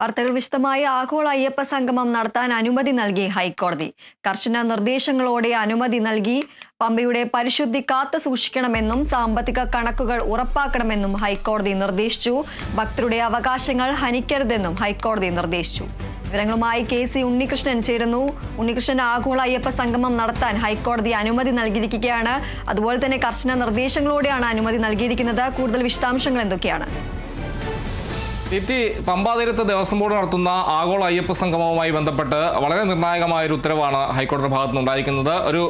വാർത്തകൾ വിശദമായി ആഗോള അയ്യപ്പ സംഗമം നടത്താൻ അനുമതി നൽകി ഹൈക്കോടതി. കർശന നിർദ്ദേശങ്ങളോടെ അനുമതി നൽകി പമ്പയുടെ പരിശുദ്ധി കാത്തു സൂക്ഷിക്കണമെന്നും സാമ്പത്തിക കണക്കുകൾ ഉറപ്പാക്കണമെന്നും ഹൈക്കോടതി നിർദ്ദേശിച്ചു. ഭക്തരുടെ അവകാശങ്ങൾ ഹനിക്കരുതെന്നും ഹൈക്കോടതി നിർദ്ദേശിച്ചു. വിവരങ്ങളുമായി കെ സി ഉണ്ണികൃഷ്ണൻ ചേരുന്നു. ഉണ്ണികൃഷ്ണൻ ആഗോള അയ്യപ്പ സംഗമം നടത്താൻ ഹൈക്കോടതി അനുമതി നൽകിയിരിക്കുകയാണ്. അതുപോലെ തന്നെ കർശന നിർദ്ദേശങ്ങളോടെയാണ് അനുമതി നൽകിയിരിക്കുന്നത്. കൂടുതൽ വിശദാംശങ്ങൾ എന്തൊക്കെയാണ്? ദീപ്തി പമ്പാതീരത്ത് ദേവസ്വം ബോർഡ് നടത്തുന്ന ആഗോള അയ്യപ്പ സംഗമവുമായി ബന്ധപ്പെട്ട് വളരെ നിർണായകമായ ഒരു ഉത്തരവാണ് ഹൈക്കോടതിയുടെ ഭാഗത്ത് നിന്നുണ്ടായിരിക്കുന്നത് ഒരു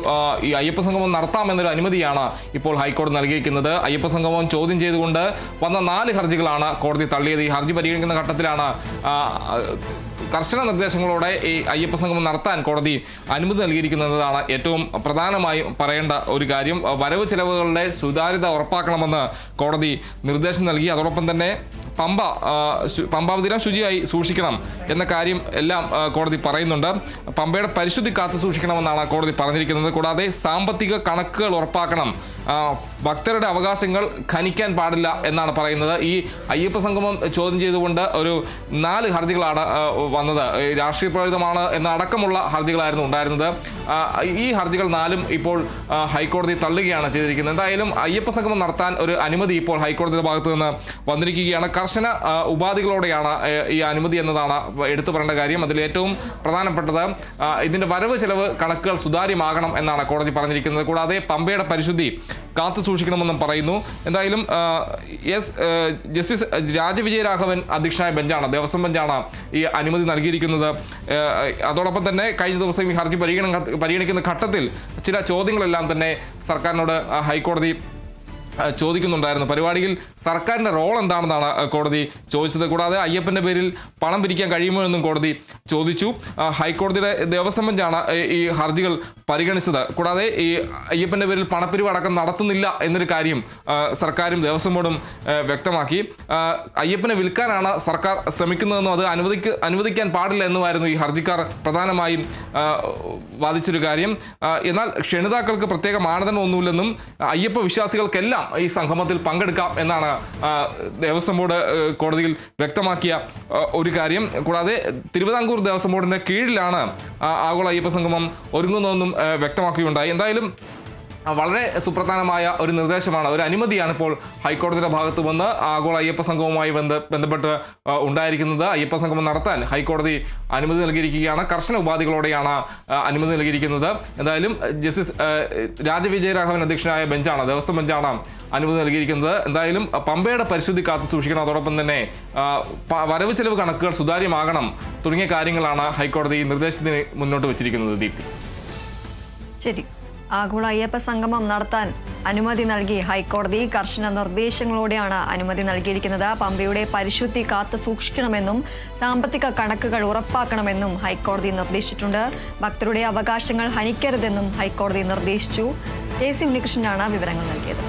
ഈ അയ്യപ്പ സംഗമം നടത്താമെന്നൊരു അനുമതിയാണ് ഇപ്പോൾ ഹൈക്കോടതി നൽകിയിരിക്കുന്നത്. അയ്യപ്പ സംഗമം ചോദ്യം ചെയ്തുകൊണ്ട് വന്ന നാല് ഹർജികളാണ് കോടതി തള്ളിയത്. ഈ ഹർജി പരിഗണിക്കുന്ന ഘട്ടത്തിലാണ് കർശന നിർദ്ദേശങ്ങളോടെ ഈ അയ്യപ്പ സംഗമം നടത്താൻ കോടതി അനുമതി നൽകിയിരിക്കുന്നതാണ് ഏറ്റവും പ്രധാനമായും പറയേണ്ട ഒരു കാര്യം. വരവ് ചെലവുകളുടെ സുതാര്യത ഉറപ്പാക്കണമെന്ന് കോടതി നിർദ്ദേശം നൽകി. അതോടൊപ്പം തന്നെ പമ്പ പമ്പാവതിരം ശുചിയായി സൂക്ഷിക്കണം എന്ന കാര്യം എല്ലാം കോടതി പറയുന്നുണ്ട്. പമ്പയുടെ പരിശുദ്ധി കാത്തു സൂക്ഷിക്കണമെന്നാണ് കോടതി പറഞ്ഞിരിക്കുന്നത്. കൂടാതെ സാമ്പത്തിക കണക്കുകൾ ഉറപ്പാക്കണം. ഭക്തരുടെ അവകാശങ്ങൾ ഖനിക്കാൻ പാടില്ല എന്നാണ് പറയുന്നത്. ഈ അയ്യപ്പ സംഗമം ചോദ്യം ചെയ്തുകൊണ്ട് ഒരു നാല് ഹർജികളാണ് വന്നത്. രാഷ്ട്രീയ പ്രേരിതമാണ് എന്നടക്കമുള്ള ഹർജികളായിരുന്നു ഉണ്ടായിരുന്നത്. ഈ ഹർജികൾ നാലും ഇപ്പോൾ ഹൈക്കോടതി തള്ളുകയാണ് ചെയ്തിരിക്കുന്നത്. എന്തായാലും അയ്യപ്പ സംഗമം നടത്താൻ ഒരു അനുമതി ഇപ്പോൾ ഹൈക്കോടതിയുടെ ഭാഗത്തു നിന്ന് വന്നിരിക്കുകയാണ്. കർശന ഉപാധികളോടെയാണ് ഈ അനുമതി എന്നതാണ് എടുത്തു പറയേണ്ട കാര്യം. അതിൽ ഏറ്റവും പ്രധാനപ്പെട്ടത് ഇതിന്റെ വരവ് ചെലവ് കണക്കുകൾ സുതാര്യമാകണം എന്നാണ് കോടതി പറഞ്ഞിരിക്കുന്നത്. കൂടാതെ പമ്പയുടെ പരിശുദ്ധി കാത്തു സൂക്ഷിക്കണമെന്നും പറയുന്നു. എന്തായാലും എസ് ജസ്റ്റിസ് രാജവിജയരാഘവൻ അധ്യക്ഷനായ ബെഞ്ചാണ് ദേവസ്വം ബെഞ്ചാണ് ഈ അനുമതി നൽകിയിരിക്കുന്നത്. അതോടൊപ്പം തന്നെ കഴിഞ്ഞ ദിവസം ഈ ഹർജി പരിഗണ പരിഗണിക്കുന്ന ഘട്ടത്തിൽ ചില ചോദ്യങ്ങളെല്ലാം തന്നെ സർക്കാരിനോട് ഹൈക്കോടതി ചോദിക്കുന്നുണ്ടായിരുന്നു. പരിപാടിയിൽ സർക്കാരിന്റെ റോൾ എന്താണെന്നാണ് കോടതി ചോദിച്ചത്. കൂടാതെ അയ്യപ്പന്റെ പേരിൽ പണം പിരിക്കാൻ കഴിയുമോ എന്നും കോടതി ചോദിച്ചു. ഹൈക്കോടതിയുടെ ദേവസ്വം ബെഞ്ചാണ് ഈ- ഹർജികൾ പരിഗണിച്ചത്. കൂടാതെ ഈ അയ്യപ്പന്റെ പേരിൽ പണപ്പിരിവ് അടക്കം നടത്തുന്നില്ല എന്നൊരു കാര്യം സർക്കാരും ദേവസ്വം ബോർഡും വ്യക്തമാക്കി. അയ്യപ്പനെ വിൽക്കാനാണ് സർക്കാർ ശ്രമിക്കുന്നതെന്നും അത് അനുവദിക്ക അനുവദിക്കാൻ പാടില്ല എന്നുമായിരുന്നു ഈ ഹർജിക്കാർ പ്രധാനമായും വാദിച്ചൊരു കാര്യം. എന്നാൽ ക്ഷണിതാക്കൾക്ക് പ്രത്യേക മാനദണ്ഡമൊന്നുമില്ലെന്നും അയ്യപ്പ വിശ്വാസികൾക്കെല്ലാം ഈ സംഗമത്തിൽ പങ്കെടുക്കാം എന്നാണ് ദേവസ്വം ബോർഡ് കോടതിയിൽ വ്യക്തമാക്കിയ ഒരു കാര്യം. കൂടാതെ തിരുവിതാംകൂർ ദേവസ്വം ബോർഡിന്റെ കീഴിലാണ് ആഗോള അയ്യപ്പ സംഗമം ഒരുങ്ങുന്നതെന്നും വ്യക്തമാക്കുകയുണ്ടായി. എന്തായാലും വളരെ സുപ്രധാനമായ ഒരു നിർദ്ദേശമാണ് ഒരു അനുമതിയാണ് ഇപ്പോൾ ഹൈക്കോടതിയുടെ ഭാഗത്തു വന്ന് ആഗോള അയ്യപ്പ സംഘവുമായി ബന്ധ ബന്ധപ്പെട്ട് ഉണ്ടായിരിക്കുന്നത്. അയ്യപ്പ സംഗമം നടത്താൻ ഹൈക്കോടതി അനുമതി നൽകിയിരിക്കുകയാണ്. കർശന ഉപാധികളോടെയാണ് അനുമതി നൽകിയിരിക്കുന്നത്. എന്തായാലും ജസ്റ്റിസ് രാജവിജയരാഘവൻ അധ്യക്ഷനായ ബെഞ്ചാണ് ദേവസ്വം ബെഞ്ചാണ് അനുമതി നൽകിയിരിക്കുന്നത്. എന്തായാലും പമ്പയുടെ പരിശുദ്ധി കാത്തു സൂക്ഷിക്കണം. അതോടൊപ്പം തന്നെ വരവ് ചെലവ് കണക്കുകൾ സുതാര്യമാകണം തുടങ്ങിയ കാര്യങ്ങളാണ് ഹൈക്കോടതി നിർദ്ദേശത്തിന് മുന്നോട്ട് വെച്ചിരിക്കുന്നത് ദീപ്തി. ശരി. ആഗോള അയ്യപ്പ സംഗമം നടത്താൻ അനുമതി നൽകി ഹൈക്കോടതി കർശന നിർദ്ദേശങ്ങളോടെയാണ് അനുമതി നൽകിയിരിക്കുന്നത്. പമ്പയുടെ പരിശുദ്ധി കാത്തു സൂക്ഷിക്കണമെന്നും സാമ്പത്തിക കണക്കുകൾ ഉറപ്പാക്കണമെന്നും ഹൈക്കോടതി നിർദ്ദേശിച്ചിട്ടുണ്ട്. ഭക്തരുടെ അവകാശങ്ങൾ ഹനിക്കരുതെന്നും ഹൈക്കോടതി നിർദ്ദേശിച്ചു. കെ സി ഉണ്ണികൃഷ്ണനാണ് വിവരങ്ങൾ നൽകിയത്.